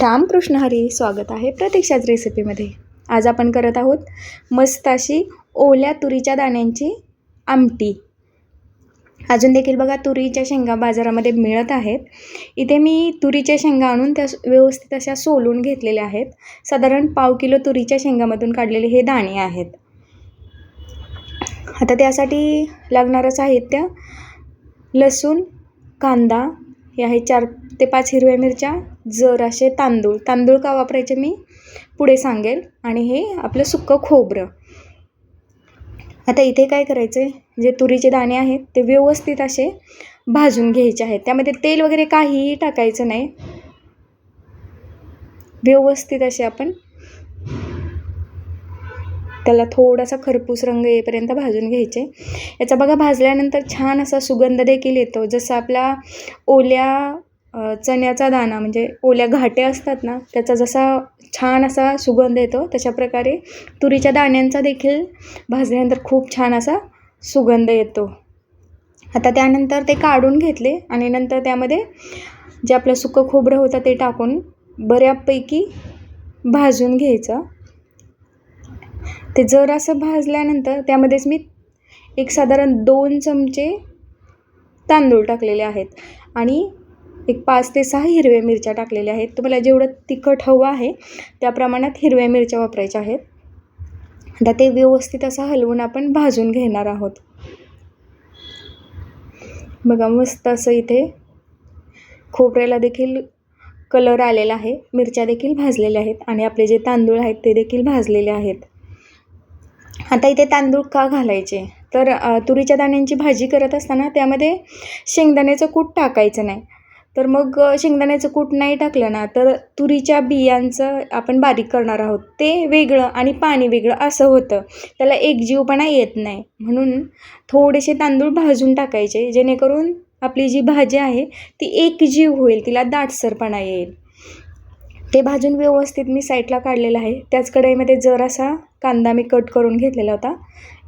रामकृष्ण हरी स्वागत आहे प्रतीक्षाच रेसिपीमध्ये आज आपण करत आहोत मस्त अशी ओल्या तुरीच्या दाण्यांची आमटी. अजून देखील बघा तुरीच्या शेंगा बाजारामध्ये मिळत आहेत. इथे मी तुरीच्या शेंगा आणून त्या व्यवस्थित अशा सोलून घेतलेल्या आहेत. साधारण पाव किलो तुरीच्या शेंगामधून काढलेले हे दाणे आहेत. आता त्यासाठी लागणारं साहित्य लसूण कांदा हे आहे चार ते पाच हिरव्या मिरच्या जर असे तांदूळ. तांदूळ का वापरायचे मी? पुढे सांगेल. आणि हे आपलं सुक्कं खोबरं. आता इथे काय करायचं आहे जे तुरीचे दाणे आहेत ते व्यवस्थित असे भाजून घ्यायचे आहेत. त्यामध्ये तेल वगैरे काहीही टाकायचं नाही. व्यवस्थित असे आपण त्याला थोडासा खरपूस रंग येईपर्यंत भाजून घ्यायचे. याचा बघा भाजल्यानंतर छान असा सुगंध देखील येतो. जसं आपला ओल्या चण्याचा दाणा म्हणजे ओल्या घाटे असतात ना त्याचा जसा छान असा सुगंध येतो तशा प्रकारे तुरीच्या दाण्यांचा देखील भाजल्यानंतर खूप छान असा सुगंध येतो. आता त्यानंतर ते काढून घेतले आणि नंतर त्यामध्ये जे आपलं सुकं खोबरं होतं ते टाकून बऱ्यापैकी भाजून घ्यायचं. ते जर असं भाजल्यानंतर त्यामध्येच मी एक साधारण दोन चमचे तांदूळ टाकलेले आहेत आणि एक पाच ते सहा हिरव्या मिरच्या टाकलेल्या आहेत. तुम्हाला जेवढं तिखट हवं आहे त्या प्रमाणात हिरव्या मिरच्या वापरायच्या आहेत. आता ते व्यवस्थित असं हलवून आपण भाजून घेणार आहोत. बघा मस्त असं इथे खोबऱ्याला देखील कलर आलेला आहे. मिरच्या देखील भाजलेल्या आहेत आणि आपले जे तांदूळ आहेत ते देखील भाजलेले आहेत. आता इथे तांदूळ का घालायचे? तर तुरीच्या दाण्यांची भाजी करत असताना त्यामध्ये शेंगदाण्याचं कूट टाकायचं नाही. तर मग शेंगदाण्याचं कूट नाही टाकलं ना तर तुरीच्या बियांचं आपण बारीक करणार आहोत. ते वेगळं आणि पाणी वेगळं असं होतं. त्याला एकजीवपणा येत नाही. म्हणून थोडेसे तांदूळ भाजून टाकायचे जेणेकरून आपली जी भाजी आहे ती एकजीव होईल तिला दाटसरपणा येईल. ते भाजून व्यवस्थित मी साईडला काढलेलं आहे. त्याच कढईमध्ये जरासा कांदा मी कट करून घेतलेला होता.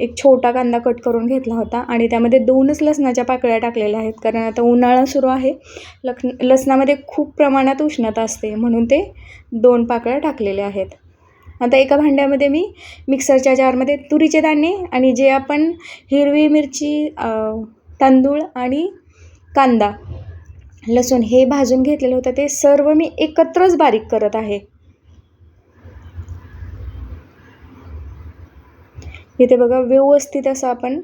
एक छोटा कांदा कट करून घेतला होता आणि त्यामध्ये दोनच लसणाच्या पाकळ्या टाकलेल्या आहेत. कारण आता उन्हाळा सुरू आहे. लख लसणामध्ये खूप प्रमाणात उष्णता असते म्हणून ते दोन पाकळ्या टाकलेल्या आहेत. आता एका भांड्यामध्ये मी मिक्सरच्या जारमध्ये तुरीचे दाणे आणि जे आपण हिरवी मिरची तांदूळ आणि कांदा लसूण हे भाजून घेतलेलं होतं. ते सर्व मी एकत्रच बारीक करत आहे. इथे बघा व्यवस्थित असं आपण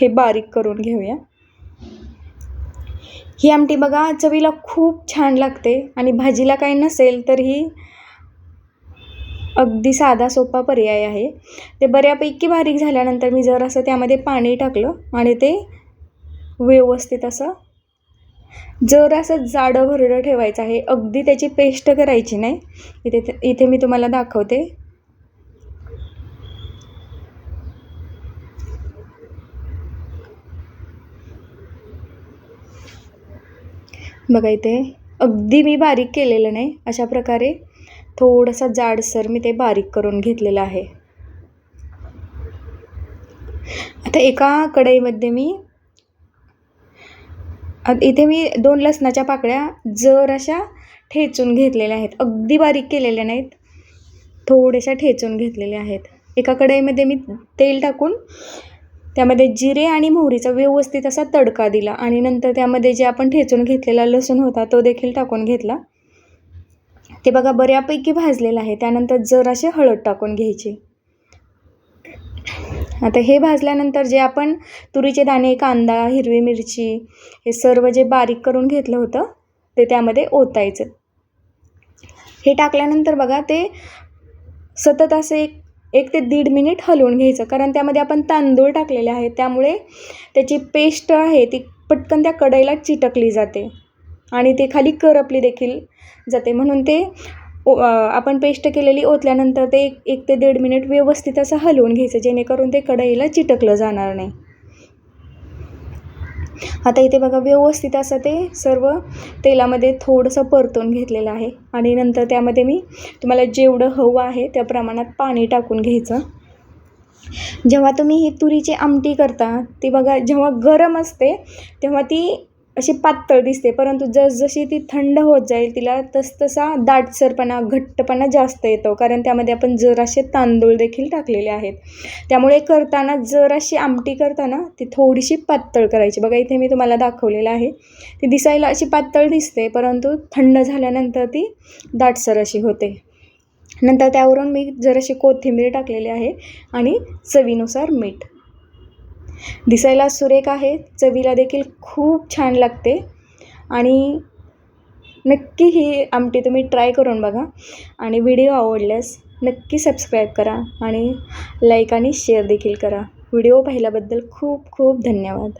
हे बारीक करून घेऊया. ही आमटी बघा चवीला खूप छान लागते आणि भाजीला काही नसेल तर ही अगदी साधा सोपा पर्याय आहे. ते बऱ्यापैकी बारीक झाल्यानंतर मी जर असं त्यामध्ये पाणी टाकलं आणि ते व्यवस्थित असं जर असं जाडं भरडं ठेवायचं आहे. अगदी त्याची पेस्ट करायची नाही. इथे इथे मी तुम्हाला दाखवते. बघा इथे. अगदी मी बारीक केलेलं नाही. अशा प्रकारे थोडंसं जाडसर मी ते बारीक करून घेतलेलं आहे. आता एका कढईमध्ये मी इथे मी दोन लसणाच्या पाकळ्या जर अशा ठेचून घेतलेल्या आहेत. अगदी बारीक केलेल्या नाहीत. थोड्याशा ठेचून घेतलेल्या आहेत. एका कढईमध्ये मी तेल टाकून त्यामध्ये जिरे आणि मोहरीचा व्यवस्थित असा तडका दिला आणि नंतर त्यामध्ये जे आपण ठेचून घेतलेला लसूण होता तो देखील टाकून घेतला. ते बघा बऱ्यापैकी भाजलेलं आहे. त्यानंतर जरासे हळद टाकून घ्यायची. आता हे भाजल्यानंतर जे आपण तुरीचे दाणे कांदा हिरवी मिरची हे सर्व जे बारीक करून घेतलं होतं ते त्यामध्ये ओतायचं. हे टाकल्यानंतर बघा ते सतत असे एक एक ते दीड मिनिट हलवून घ्यायचं कारण त्यामध्ये आपण तांदूळ टाकलेले आहेत त्यामुळे त्याची पेस्ट आहे ती पटकन त्या कढईला चिटकली जाते आणि ते खाली करपली देखील जाते. म्हणून ते ओ आपण पेस्ट केलेली ओतल्यानंतर ते एक एक ते दीड मिनिट व्यवस्थित असं हलवून घ्यायचं जेणेकरून ते कढईला चिटकलं जाणार नाही. आता इथे बघा व्यवस्थित असं ते सर्व तेलामध्ये थोडंसं परतून घेतलेलं आहे. आणि नंतर त्यामध्ये मी तुम्हाला जेवढं हवं आहे त्या प्रमाणात पाणी टाकून घ्यायचं. जेव्हा तुम्ही ही तुरीची आमटी करता ती बघा जेव्हा गरम असते तेव्हा ती अशी पातळ दिसते. परंतु जसजशी ती थंड होत जाईल तिला तसतसा दाटसरपणा घट्टपणा जास्त येतो. कारण त्यामध्ये आपण जरासे तांदूळ देखील टाकलेले आहेत. त्यामुळे करताना जराशी आमटी करताना ती थोडीशी पातळ करायची. बघा इथे मी तुम्हाला दाखवलेलं आहे. ती दिसायला अशी पातळ दिसते परंतु थंड झाल्यानंतर ती दाटसर अशी होते. नंतर त्यावरून मी जराशी कोथिंबीर टाकलेली आहे आणि चवीनुसार मीठ. दिसायला सुरेख आहे चवीला देखील खूप छान लागते. आणि नक्की ही आमटी तुम्ही ट्राय करून बघा. आणि व्हिडिओ आवडल्यास नक्की सबस्क्राईब करा आणि लाईक आणि शेअर देखील करा. व्हिडिओ पाहिल्याबद्दल खूप खूप धन्यवाद.